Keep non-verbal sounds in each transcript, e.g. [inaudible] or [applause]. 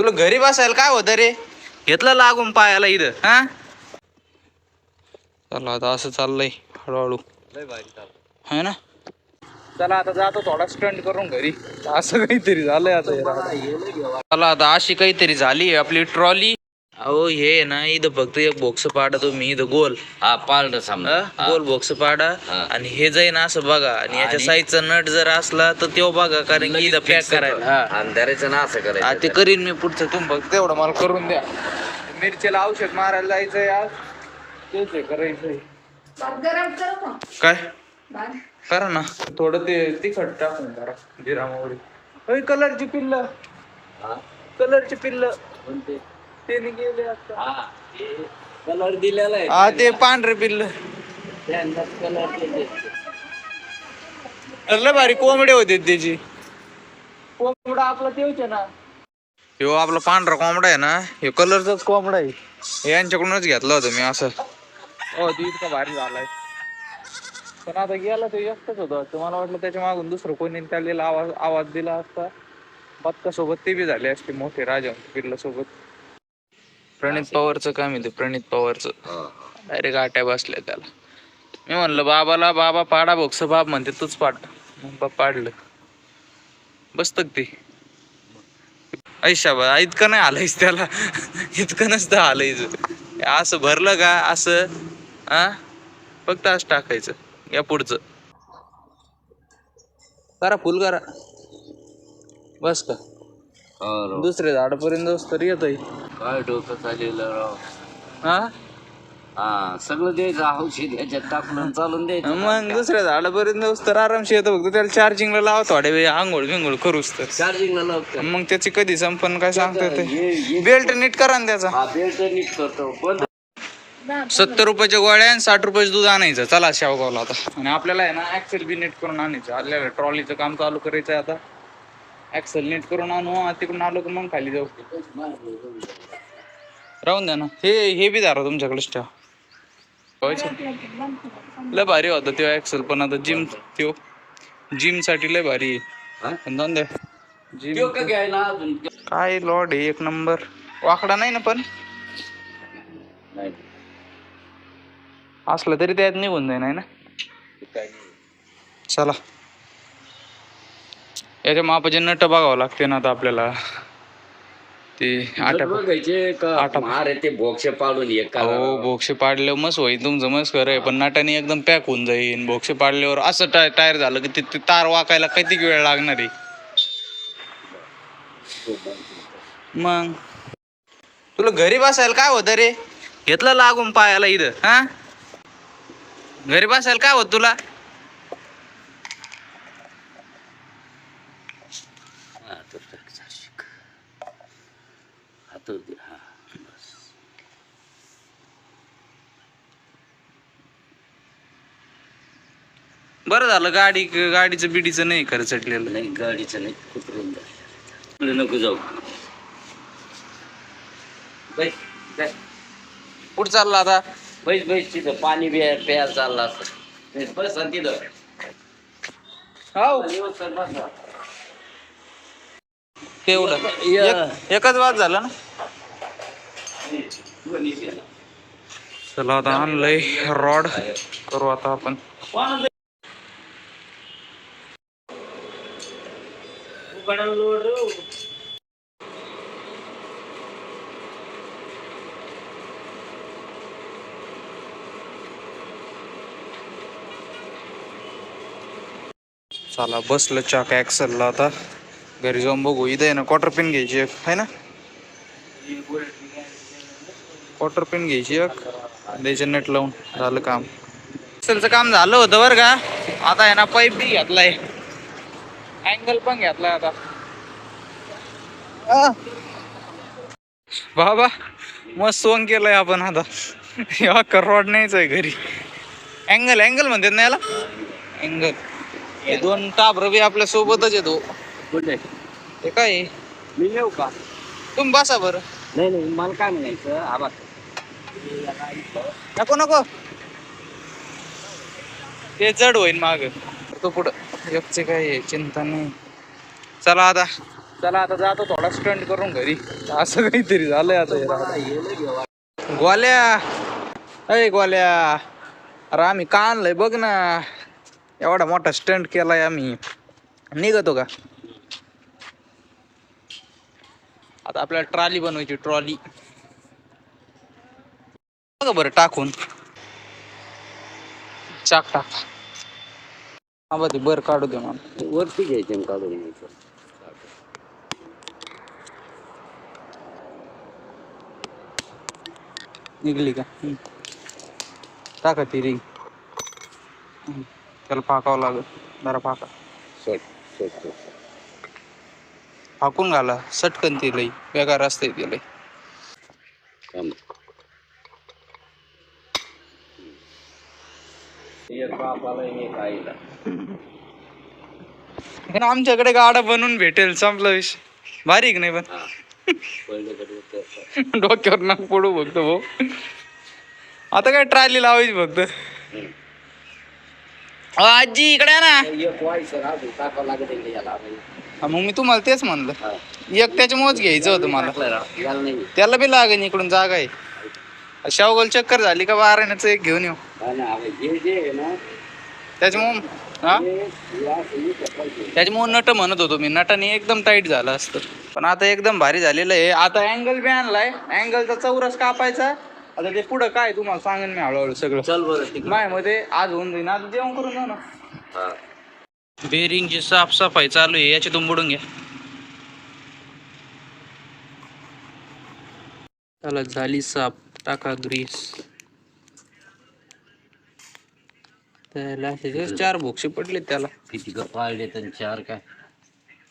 तुला घरी बसायला काय होतं रे? घेतलं लागून पायाला इथं हा? चला आता असं चाललंय हळूहळू. है ना? चला आता जातो थोडा स्टंट करून घरी. असं काहीतरी झालंय आता. चला आता अशी काहीतरी झाली आपली ट्रॉली अहो हे आहे ना इथं फक्त एक बॉक्स पाडा तुम्ही इथं गोल. हा हा, गोल बॉक्स पाडा. हा. आणि हे जाईन असं बघा आणि याच्या आणि- साईजचा नट जर असला तर तो बघा कारण की इथं पॅक करायला. हा. अंधाराचं ना असं हा, करायचं ते करीन मी पुढचं. तुम्ही फक्त तेवढं मला करून द्या. मिरचीला औषध मारायला जायचंय आज. तेच आहे करायचंय. भात गरम करू का काय? भात. करा ना. थोडं ते तिखट टाकून करा जिरा मोहरी कलरची पिल्ल. कलरची पिल्ल. ते गेले आता. कलर दिलेला आहे. हा ते पांढरे पिल्ल. कलर लय भारी कोंबडे होते त्याची. कोंबडा आपला तेच ना. ह्यो आपला पांढरा कोंबडा आहे ना ह्यो कलरचाच कोंबडा आहे. हे यांच्याकडूनच घेतला होता मी असं. हो ती इतका भारी झालाय. पण आता गेला तो एकटाच होता. तर मला वाटलं त्याच्या मागून दुसरं कोणी त्याला आवाज आवाज दिला असता. बत्का सोबत ते बी झाले असते मोठे राजा पिल्ला सोबत प्रणित पवारचं काम आहे ते प्रणित पवारचं. डायरेक्ट आट्या बसल्या त्याला. मी म्हणलं बाबाला बाबा पाडा बोक्स बाप म्हणते तूच पाड. मग बाप पाडलं. बसत ते. ऐशा बा इतकं नाही आलंयच त्याला. इतकं नसतं आलंयच. असं भरलं का? असं हा फक्त असं टाकायचं या पुढचं. करा फुल करा. बस का? दुसरे झाडापर्यंत तर येत काय डोकं चाललेलं राव? हा? हा सगळं द्यायचं औषध याच्यात टाकून आणि चालून द्यायचं. मग दुसऱ्या झाडापर्यंत तर आरामशी येतो फक्त. त्याला चार्जिंगला लावा थोड्या वेळ आंघोळ बिंघोळ करूच तर. चार्जिंगला लावतो. मग त्याची कधी संपन्न काय सांगता हे- हे- बेल्ट नीट करा ना त्याचा. हा बेल्ट नीट करतो. पण सत्तर रुपयाच्या गोळ्या आणि साठ रुपयाचं दूध आणायचं. चला शेवगावला आता. आणि आपल्याला आहे ना ऍक्सेल बी नीट करून आणायचं. आपल्याला ट्रॉलीचं काम चालू करायचं आहे आता. ऍक्सेल नीट करून आणू तिकडून आलो की मग खाली जाऊ. राहून द्या ना. हे हे बी धरा तुमच्याकडेच ठेवा? लय भारी होता तो ऍक्सेल पण. आता जिम त्यो. जिमसाठी लय भारी जाऊन द्या. त्यो जिम काय लॉड आहे? एक नंबर वाकडा नाही ना पण? असलं तरी त्यात निघून जाईन आहे ना? चला. याच्या मापाचे नट बघावं लागते ना आता आपल्याला. ते आटा बघायचे ते बोक्ष पाडून एक हो बोक्षे पाडल्यावर मस्त होईल तुमचं मस्त खरं आहे. पण नाटाने एकदम पॅक होऊन जाईल बोक्षे पाडल्यावर असं टाय टायर झालं की ते ते तार वाकायला किती वेळ लागणार आहे? मग? तुला घरी बसायला काय होतं रे? घेतलं लागून पायाला इथं हा? घरी बसायला काय होत तुला? हातवर दे, हा, बस. बरं झालं गाडी गाडीचं बिडीचं नाही खरं चटलेलं नाही गाडीचं नाही कुत्रून नको जाऊ. बैस बैस. कुठं चालला आता? बैस बैस तिथं पाणी बी प्यायला चालला असं. बैस, आणि तिथं. हो बसा. तेवढं एकच वाद झाला ना. चला आता आणलंय रॉड करू आता आपण. चला बसलं चाक ऍक्सलला आता. घरी जाऊन बघू. इथे आहे ना क्वार्टर पिन घ्यायची आहे ना? क्वार्टर पिन घ्यायची एक. द्यायचं नेट लावून झालं काम. ऍक्सलचं काम झालं होतं बरं का. आता आहे ना पाईप बी घेतलाय. अँगल पण घेतलाय आता. बाबा मस्त सोंग केलंय आपण आता. या रॉड नाहीच आहे घरी. अँगल अँगल म्हणतात ना याला? अँगल हे दोन टाबर बी आपल्या सोबतच येतो कुठे? हे काय? मी येऊ का? तुम्ही बसा बरं. नाही नाही मला काय म्हणायचं? आबा नको नको. ते जड होईल माग. तो पुढं. एकचे काय चिंता नाही. चला आता. चला आता जातो थोडा स्टंट करून घरी. असं काहीतरी झालंय आता राव. गोल्या अय गोल्या अरे आम्ही का आणलंय? बघ ना. एवढा मोठा स्टंट केलाय आम्ही. निघतो का? आता आपल्याला ट्रॉली बनवायची ट्रॉली. बघा बरं टाकून. चाक टाक. हा बघ ते बरं काढू दे मला. वरती घ्यायचे काढून घ्यायचं. निघली का? हम्म. टाका ती रिंग. त्याला फाकावं लागेल. जरा फाका. शॉर्ट शॉर्ट शॉर्ट फाकून घाला. सटकन ती लई. बेकार असते ती लई थांब. एक बापाला आणि एक आईला पण आमच्याकडे गाडा बनवून भेटेल संपला विषय. भारी आहे की नाही पण? [laughs] डोक्यावर नाक पडू बघतो भाऊ. आता काय ट्रायली लावायची फक्त? आजी इकडे ना. हा, मग मी तुम्हाला तेच म्हणलं. एक त्याच्यामुळेच घ्यायचं होतं मला. त्याला बी लागेल इकडून जागा आहे. शावगोल चक्कर झाली का बाराण्याचं एक घेऊन येऊ. त्याच्यामुळं हा. त्याच्यामुळे नट म्हणत होतो मी. नटाने एकदम टाईट झालं असतं. पण आता एकदम भारी झालेलं आहे. आता अँगल बी आणलाय. अँगलचा चौरस कापायचा. आता ते पुढं काय तुम्हाला सांगेन मी हळूहळू सगळं. चल बरं तिकडे मायामध्ये आज होऊन जाईन. आज जेवण करून जाऊ ना. हा. बेरिंगची साफसफाई चालू आहे. याच्यातून बुडून घ्या. त्याला झाली साफ. टाका ग्रीस त्याला असे चार भोक्षे पडले त्याला. किती का पाळले तर चार काय?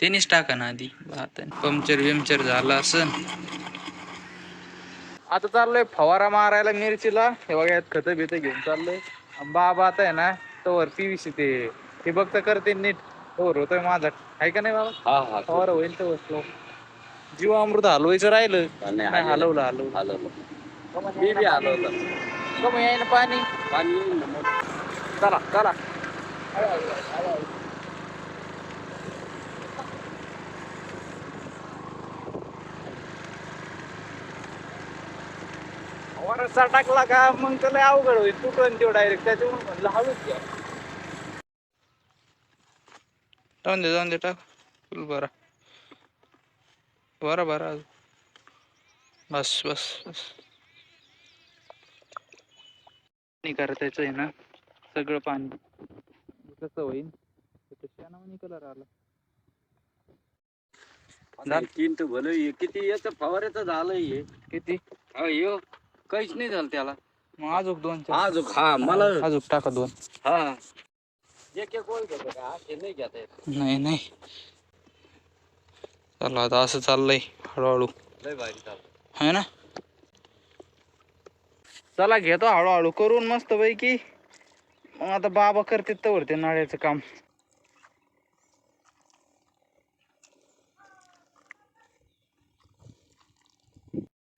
तेनीच टाका ना आधी. पंक्चर विमचर झाला असं आता चाललोय फवारा मारायला मिरचीला. हे बघा यात खत बित घेऊन चाललोय. बाबा आता आहे ना तवर पीवीसी ते. ते बघत करते नीट. तवर होतोय माझा. आहे का नाही बाबा? हा हा. फवारा होईल तर बसलो जीवामृत हलवायचं राहिलं. नाही, हलवलं. हलवलं आलं मी बी ना पाणी? पाणी. चला चला. वरचा टाकला का? मग त्याला अवघड होईल. तुटून देऊ डायरेक्ट त्याच्यामुळे म्हणलं हळूच घ्या. जाऊन दे जाऊन दे टाक. फुल बरा. बरा बरा बस बस बस. पाणी करतायचं आहे ना. सगळं पाणी. कसं होईल शेणामध्ये कलर आला. आता तीन तर भलं हे किती याचं फवाऱ्याचं झालं हे. किती? हा, हे काहीच नाही झालं त्याला. मग अजून दोन चार. आज हा मला अजून टाका दोन. हा. एक एक ओळ घेतो का? असे नाही घेता येत. नाही नाही. चला आता असं चाललंय हळूहळू. लय भारी है ना? चला घेतो हळूहळू. करून मस्त पैकी मग आता बाबा करते तर ते नाळ्याचं काम.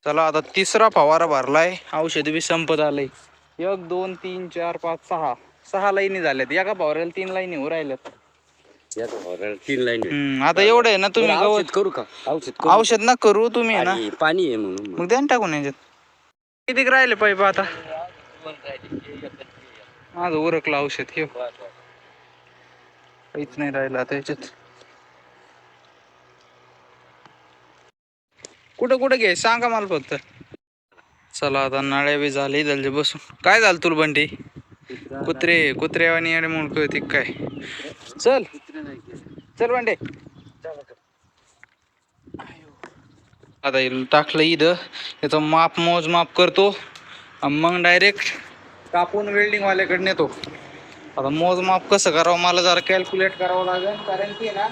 चला आता तिसरा फवारा भरलाय. औषध बी संपत आलंय. एक दोन तीन चार पाच सहा. सहा लाईनी झाल्यात. एका फवाऱ्याला तीन लाईनी हो राहिल्यात. तीन लाईन आता एवढं आहे ना तुम्ही गवत करू का? औषध औषध ना करू तुम्ही ना. पाणी- आहे म्हणून. मग द्या टाकून याच्यात. किती राहिले पाईप आता? माझं उरकलं औषध हे. काहीच नाही राहिलं आता याच्यात. कुठं कुठं घे? सांगा मला फक्त. चला आता नाळ्या बी झाले झाले बसून. काय झालं तुला बंडी कुत्रे कुत्रे आणि म्हणून कळते काय? चल. चल बंडे आता टाकलं इथं. त्याचं माप मोज माप करतो मग डायरेक्ट कापून वेल्डिंग वाल्याकडे नेतो. आता मोजमाप कसं करावं? मला जरा कॅल्क्युलेट करावं लागेल. कारण की ना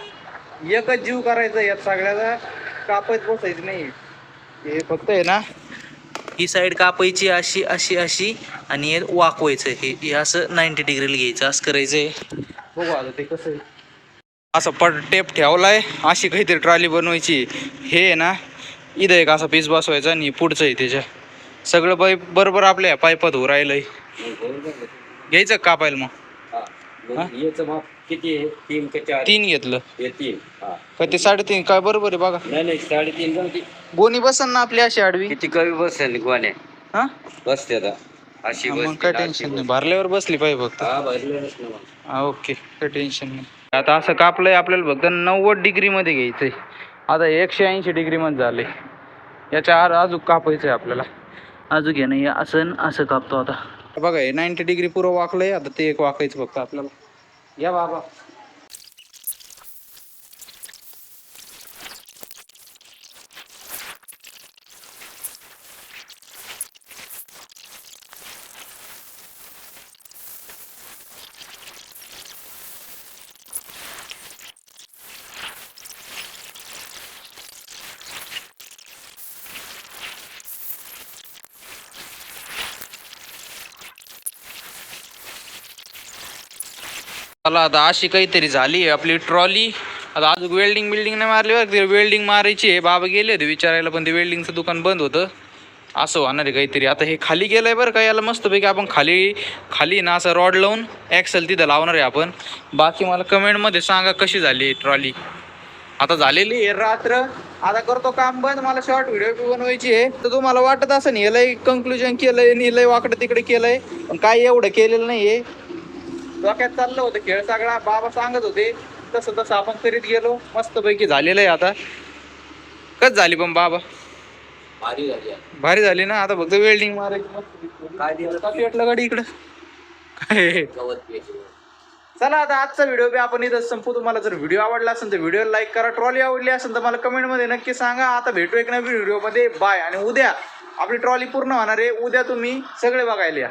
एकच जीव करायचा यात सगळ्याचा. कापत बसायचं नाही. हे फक्त आहे ना ही साईड कापायची अशी अशी अशी आणि हे वाकवायचं. हे हे असं नाईन्टी डिग्रीला घ्यायचं. असं करायचं आहे बघू आता ते कसं आहे. असं पट टेप ठेवलाय. अशी काहीतरी ट्रॉली बनवायची. हे आहे ना इथं एक असा पीस बसवायचा आणि पुढचं आहे त्याच्या. सगळं पाईप बरोबर आपल्या पाईपात हो राहिलंय. घ्यायचं का कापायला मग? याचं माप किती आहे? तीन का चार? तीन घेतलं. हे तीन. हा. काय ते साडेतीन? काय बरोबर आहे बघा. नाही नाही साडेतीन जाऊ दे. गोणी बसन ना आपली अशी आडवी. किती कमी बसेल गोण्या? हा? बसते आता. अशी मग बसते काय अशी टेन्शन नाही. बसते. भरल्यावर बसली पाहिजे फक्त. हा भरलेलंच ना मग. हा ओके. काय टेन्शन नाही. आता असं कापलंय आपल्याला फक्त नव्वद डिग्री मध्ये घ्यायचंय. आता एकशे ऐंशी डिग्री मध्ये झाले याच्या आर अजून कापायचंय आपल्याला. अजून घे नाही असं असं कापतो आता. बघा हे नाईन्टी डिग्री पुरं वाकलंय आता ते एक वाकायचं फक्त आपल्याला. या बाबा. चला आता अशी काहीतरी झाली आहे आपली ट्रॉली. आता अजून वेल्डिंग बिल्डिंग नाही मारली बरं ते वेल्डिंग मारायची आहे. बाबा गेले होते विचारायला पण ते वेल्डिंगचं दुकान बंद होतं. असं होणार आहे काहीतरी. आता हे खाली गेलंय बरं का याला मस्तपैकी आपण खाली खाली ना असं रॉड लावून ॲक्सल तिथं लावणार आहे आपण. बाकी मला कमेंटमध्ये सांगा कशी झाली ट्रॉली. आता झालेली आहे रात्र. आता करतो काम बंद. मला शॉर्ट व्हिडिओ बी बनवायची आहे. तर तुम्हाला वाटत असं नाही लय कन्क्लुजन केलंय नि लय वाकडं तिकडे केलंय पण काय एवढं केलेलं नाही आहे डोक्यात चाललं होतं खेळ सगळा. बाबा सांगत होते तसं तसं आपण करीत गेलो. मस्तपैकी झालेलं आहे आता. कच झाली पण बाबा? भारी झाली. भारी झाली ना? आता फक्त वेल्डिंग मारायची पेटलं गाडी इकडं? काय. चला आता आजचा व्हिडिओ बी आपण इथं संपू तुम्हाला जर व्हिडिओ आवडला असेल तर व्हिडिओ लाईक करा. ट्रॉली आवडली असेल तर मला कमेंटमध्ये नक्की सांगा. आता भेटू एक नवीन व्हिडिओमध्ये बाय आणि उद्या आपली ट्रॉली पूर्ण होणार आहे. उद्या तुम्ही सगळे बघायला या.